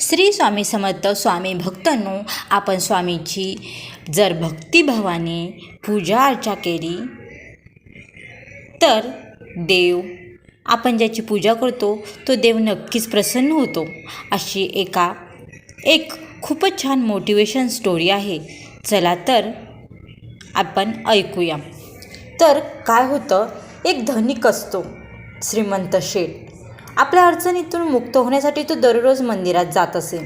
श्री स्वामी समर्थ स्वामी भक्तांनो आपण स्वामीची जर भक्तिभावाने पूजा अर्चा केली तर देव आपण ज्याची पूजा करतो तो देव नक्कीच प्रसन्न होतो. अशी एका एक खूपच छान मोटिवेशन स्टोरी आहे. चला तर आपण ऐकूया. तर काय होतं? एक धनिक असतो श्रीमंत शेठ. आपल्या अडचणीतून मुक्त होण्यासाठी तो दररोज मंदिरात जात असे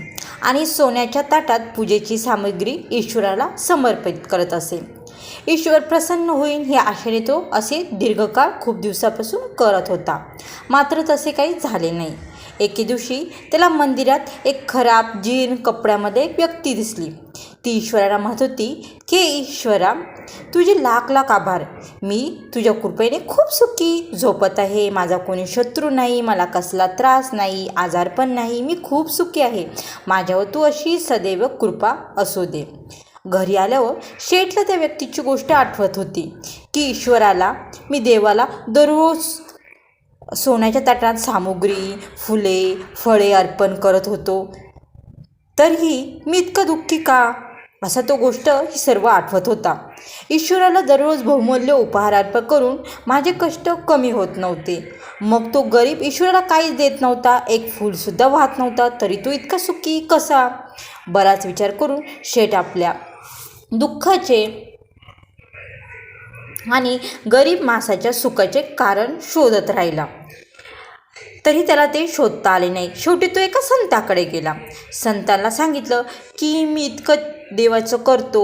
आणि सोन्याच्या ताटात पूजेची सामग्री ईश्वराला समर्पित करत असे. ईश्वर प्रसन्न होईल हे आशेने तो असे दीर्घकाळ खूप दिवसापासून करत होता. मात्र तसे काही झाले नाही. एके दिवशी त्याला मंदिरात एक खराब जीर्ण कपड्यामध्ये एक व्यक्ती दिसली. ती ईश्वराला म्हणत होती की ईश्वरा तुझे लाख लाख आभार. मी तुझ्या कृपेने खूप सुखी झोपत आहे. माझा कोणी शत्रू नाही मला कसला त्रास नाही आजार पण नाही. मी खूप सुखी आहे. माझ्यावर तू अशी सदैव कृपा असू दे. घरी आल्यावर शेठला त्या व्यक्तीची गोष्ट आठवत होती की ईश्वराला मी देवाला दररोज सोन्याच्या ताटात सामुग्री फुले फळे अर्पण करत होतो. तरीही मी इतकं दुःखी का? असा तो गोष्ट ही सर्व आठवत होता. ईश्वराला दररोज बहुमूल्य उपहार अर्पण करून माझे कष्ट कमी होत नव्हते. मग तो गरीब ईश्वराला काहीच देत नव्हता एक फूलसुद्धा वाहत नव्हता तरी तो इतका सुखी कसा? बराच विचार करून शेठ आपल्या दुःखाचे आणि गरीब मासाच्या सुखाचे कारण शोधत राहिला. तरी त्याला ते शोधता आले नाही. शेवटी तो एका संताकडे गेला. संतांना सांगितलं की मी इतकं देवाचं करतो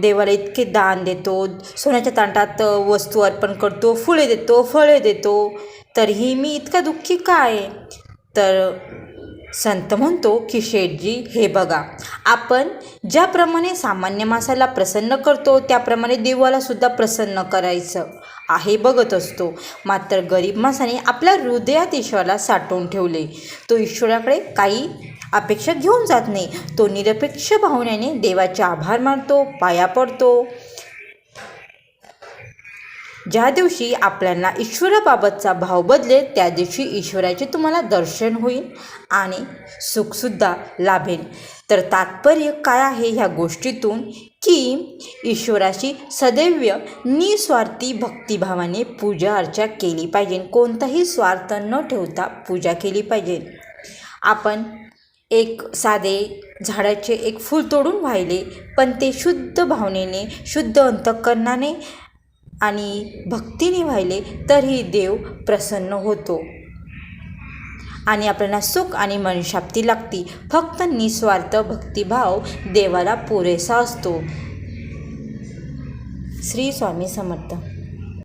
देवाला इतके दान देतो सोन्याच्या तांटात वस्तू अर्पण करतो फुले देतो फळे देतो तरीही मी इतका दुःखी काय? आहे तर संत म्हणतो की शेठजी हे बघा आपण ज्याप्रमाणे सामान्य माणसाला प्रसन्न करतो त्याप्रमाणे देवालासुद्धा प्रसन्न करायचं. आहे बघत असतो. मात्र गरीब माणसाने आपल्या हृदयात ईश्वराला साठवून ठेवले. तो ईश्वराकडे काही अपेक्षा घेऊन जात नाही. तो निरपेक्ष भावनेने देवाचे आभार मानतो पाया पडतो. ज्या दिवशी आपल्याला ईश्वराबाबतचा भाव बदलेल त्या दिवशी ईश्वराचे तुम्हाला दर्शन होईल आणि सुखसुद्धा लाभेल. तर तात्पर्य काय आहे ह्या गोष्टीतून? की ईश्वराची सदैव निस्वार्थी भक्तिभावाने पूजा अर्चा केली पाहिजे. कोणताही स्वार्थ न ठेवता पूजा केली पाहिजे. आपण एक साधे झाडाचे एक फूल तोडून वाहिले पण ते शुद्ध भावनेने शुद्ध अंतःकरणाने आणि भक्तीने वाहिले तरीही देव प्रसन्न होतो. आणि आपल्याला सुख आणि मनशाप्ती लागती. फक्त निस्वार्थ भक्तिभाव देवाला पुरेसा असतो. श्री स्वामी समर्थ.